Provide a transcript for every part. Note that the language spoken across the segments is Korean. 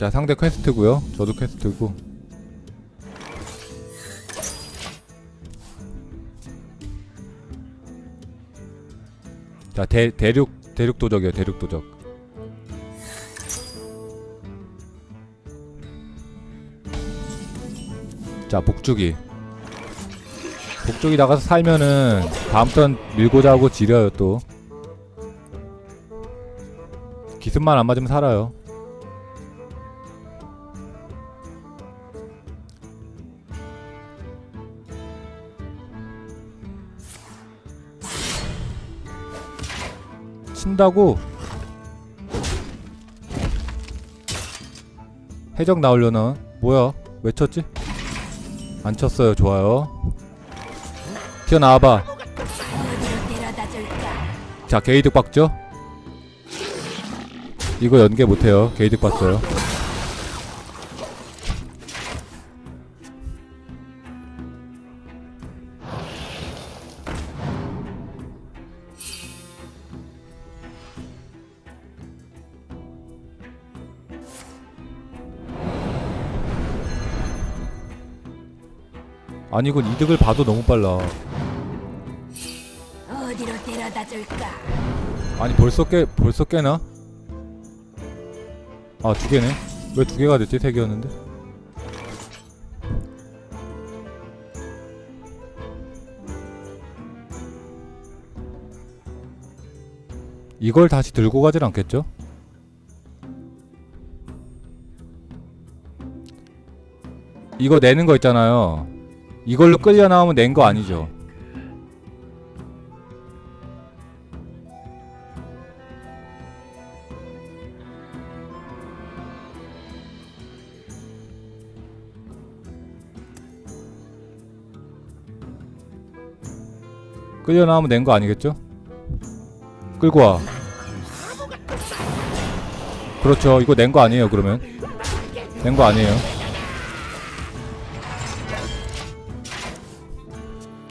자 상대 퀘스트고요. 저도 퀘스트고. 자 대, 대륙 대륙 도적이요 대륙 도적. 자 복주기. 복주기 나가서 살면은 다음 턴 밀고자 하고 지려요 또. 기습만 안 맞으면 살아요 친다고. 해적 나오려나? 뭐야? 왜 쳤지? 안 쳤어요. 좋아요. 튀어나와봐? 자 게이득 박죠? 이거 연계 못해요. 게이득 봤어요 아니 이건 이득을 봐도 너무 빨라 어디로 데려다 줄까? 아니 벌써 깨 벌써 깨나? 아 두 개네. 왜 두 개가 됐지? 세 개였는데. 이걸 다시 들고 가질 않겠죠? 이거 내는 거 있잖아요. 이걸로 끌려 나오면 낸 거 아니죠? 끌려 나오면 낸 거 아니겠죠? 끌고 와. 그렇죠. 이거 낸 거 아니에요, 그러면. 낸 거 아니에요.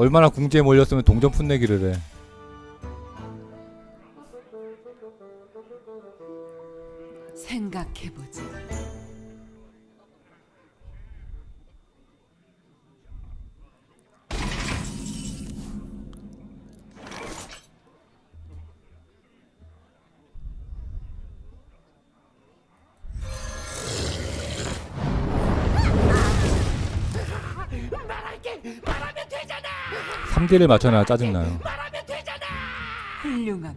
얼마나 궁지에 몰렸으면 동전 풋내기를 해. 3딜을 맞춰놔야 짜증나요. 훌륭한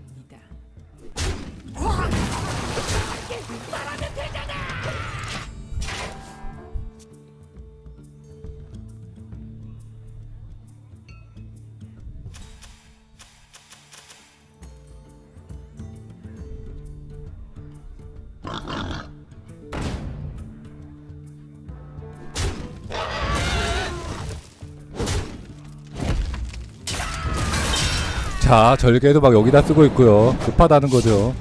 자, 절개도 막 여기다 쓰고 있고요. 급하다는 거죠.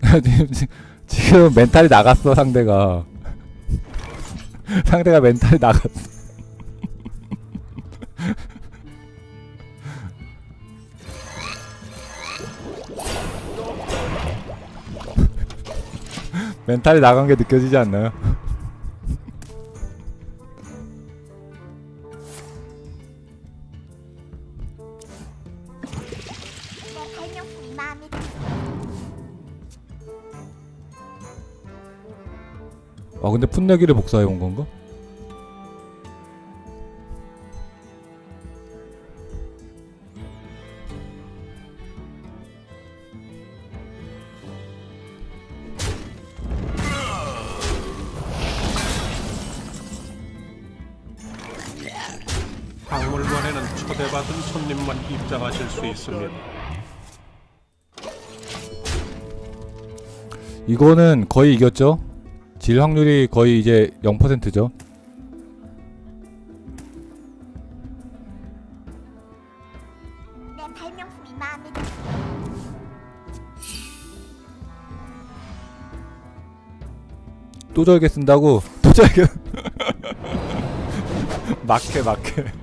지금 멘탈이 나갔어 상대가 상대가 멘탈이 나갔어 멘탈이 나간 게 느껴지지 않나요? 발명품이 마음에 들지. 아 근데 풋내기를 복사해 온 건가? 박물관에는 초대받은 손님만 입장하실 수 있습니다. 이거는 거의 이겼죠? 질 확률이 거의 이제 0%죠. 내 발명품이 마음에 들어. 또 절개 쓴다고? 또 절개 막해 막해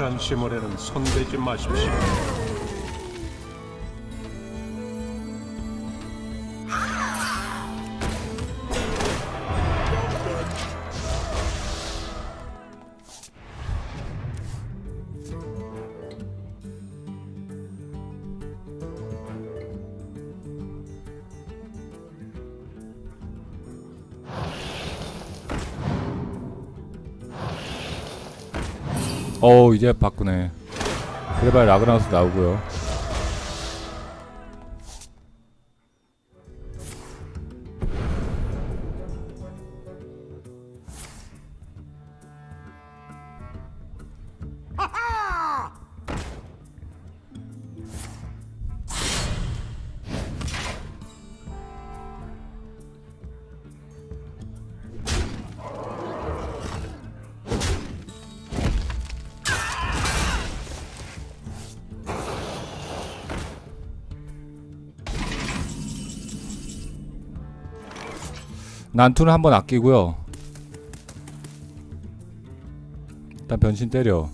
전시물에는 손대지 마십시오. 이제 바꾸네. 그래봐야 라그나우스 나오고요 난투는 한번 아끼고요. 일단 변신 때려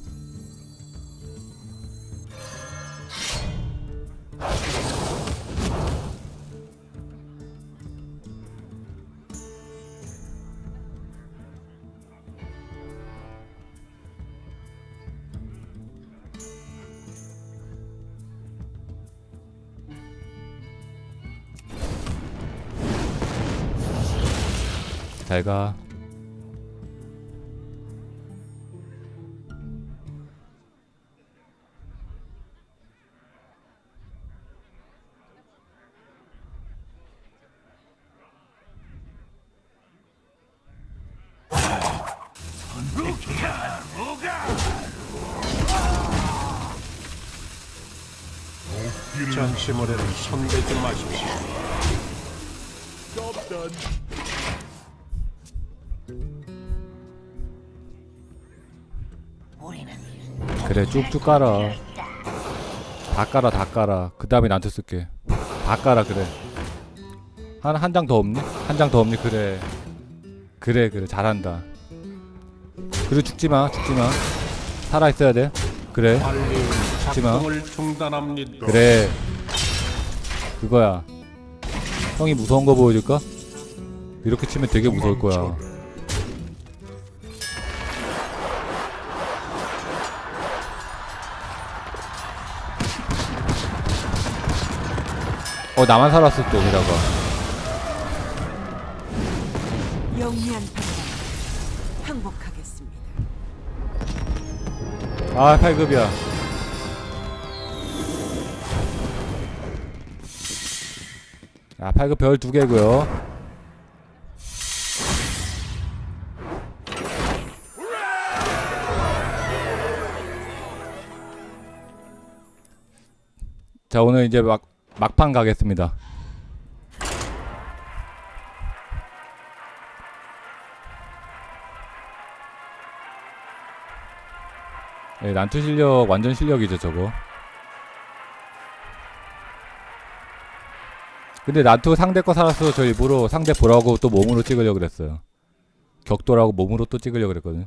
잘가 전시물에는 손대지 마십시오. 그래 쭉쭉 깔아. 다 깔아 다 깔아. 그 다음에 난투 쓸게. 다 깔아 그래. 한 한 장 더 없니? 한 장 더 없니? 그래. 그래 그래. 잘한다. 그리고 죽지마 죽지마. 살아있어야 돼. 그래. 관리은 마. 작동을 중단합니다. 그래. 그거야. 형이 무서운 거 보여줄까? 이렇게 치면 되게 무서울 거야 어 나만 살았어 또 게다가. 영리한 판단. 항복하겠습니다. 아 8급이야. 자 8급 별 두 개고요. 자 오늘 이제 막 막판 가겠습니다 네, 난투 실력 완전 실력이죠 저거. 근데 난투 상대 거 살았어 저 일부러 상대 보라고 또 몸으로 찍으려고 그랬어요. 격돌하고 몸으로 또 찍으려고 그랬거든.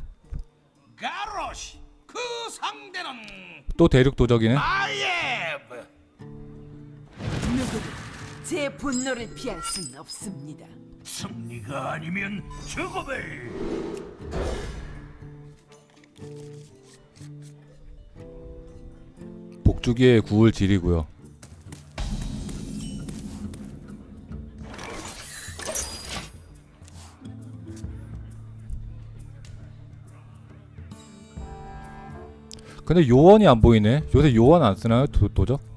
가로시 그또 대륙 도적이네. 제 분노를 피할 수는 없습니다. 승리가 아니면 죽음을 복주기의 구울 질이고요. 근데 요원이 안 보이네. 요새 요원 안 쓰나요? 도, 도적?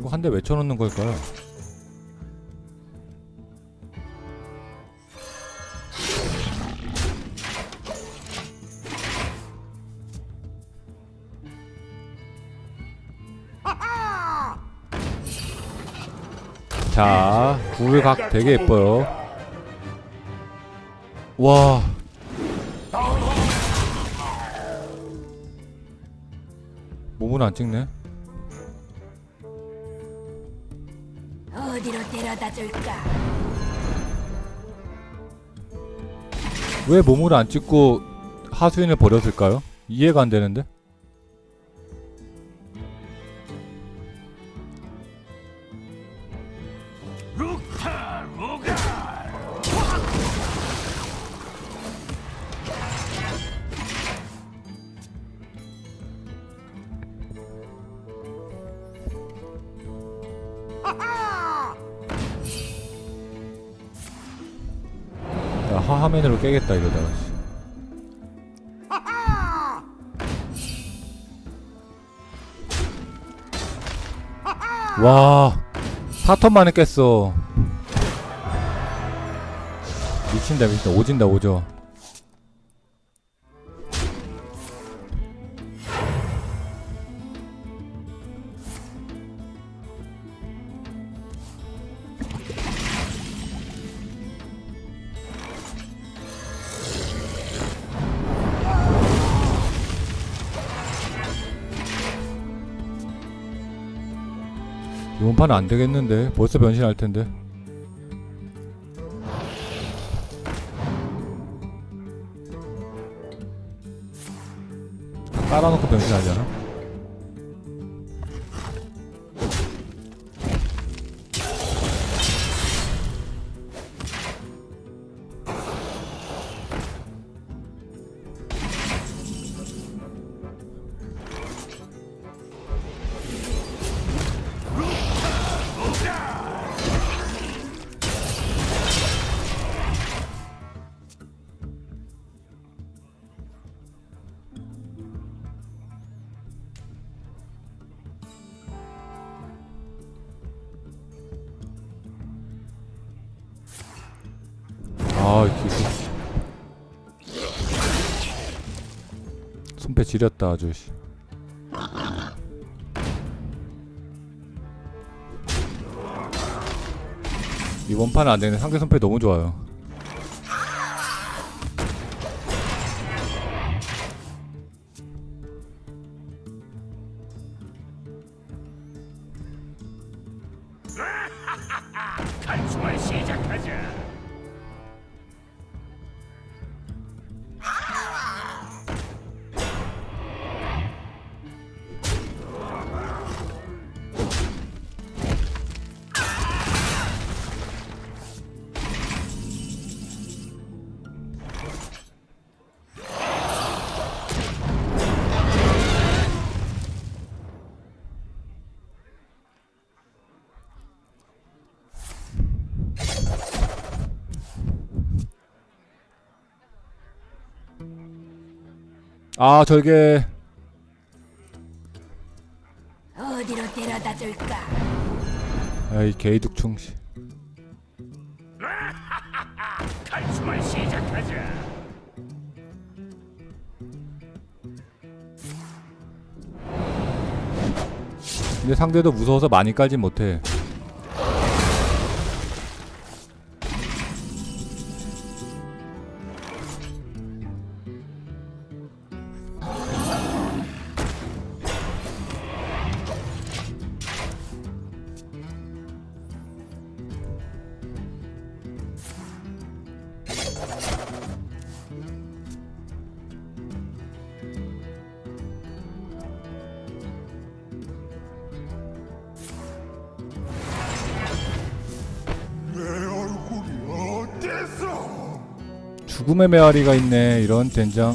이거 한대왜 쳐놓는 걸까요? 자, 구울각 되게 예뻐요. 와. 몸은 안 찍네. 어디로 데려다 줄까? 왜 몸을 안 찍고 하수인을 버렸을까요? 이해가 안 되는데. 화면으로 깨겠다 이러다가. 씨. 와, 4턴 만에 깼어. 미친다 미친다 오진다 오죠. 이번 판은 안 되겠는데 벌써 변신할 텐데. 깔아놓고 변신하잖아. 아, 지렸다 아주. 씨. 이번 판은 안 되네. 상대 손패 너무 좋아요. 아, 절개. 어디로 데려다 줄까? 아이 개이득충 씨. 단숨을 시작하자 근데 상대도 무서워서 많이 깔진 못해. 죽음의 메아리가 있네. 이런 된장.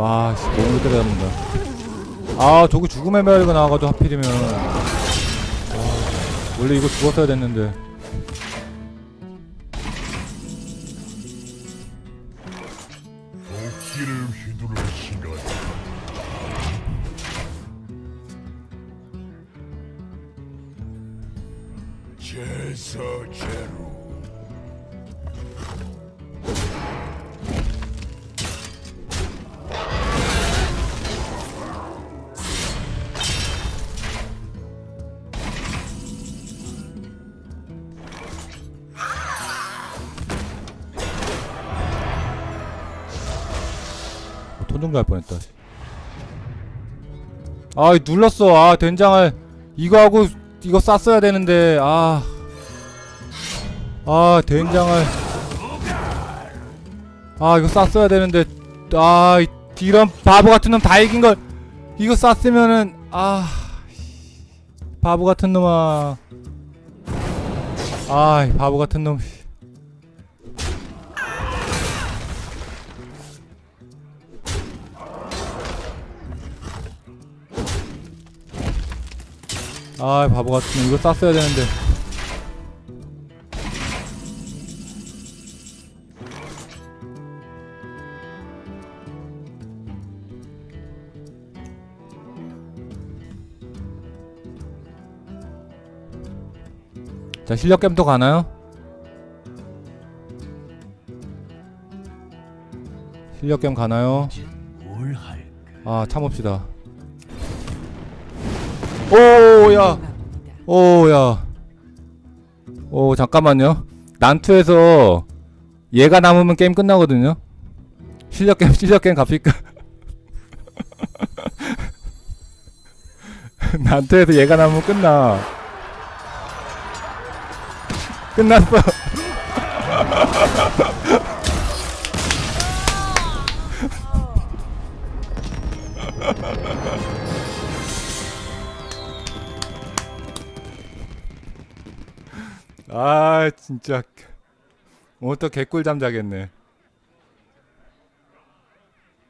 와, 씨, 몸으로 때려잡는다. 아, 저기 죽음의 메아리가 나와가지고 하필이면. 아, 원래 이거 죽었어야 됐는데. 도끼를 휘두를 시간 제서제로 돈좀 갈 뻔했다. 씨. 아, 이 눌렀어. 아, 된장을 이거 하고 이거 쌌어야 되는데. 아. 아, 된장을 아, 이거 쌌어야 되는데. 아, 이 이런 바보 같은 놈 다 이긴 걸 이거 쌌으면은 아. 바보 같은 놈아. 아, 이 바보 같은 놈. 아, 바보 같은 놈. 이거 쌌어야 되는데. 자 실력 게임 또 가나요? 실력 게임 가나요? 아 참읍시다. 오야. 오야, 오 잠깐만요. 난투에서 얘가 남으면 게임 끝나거든요. 실력 게임 실력 게임 갑니까? 난투에서 얘가 남으면 끝나. 끝났어. 아 진짜 오늘 또 개꿀잠 자겠네.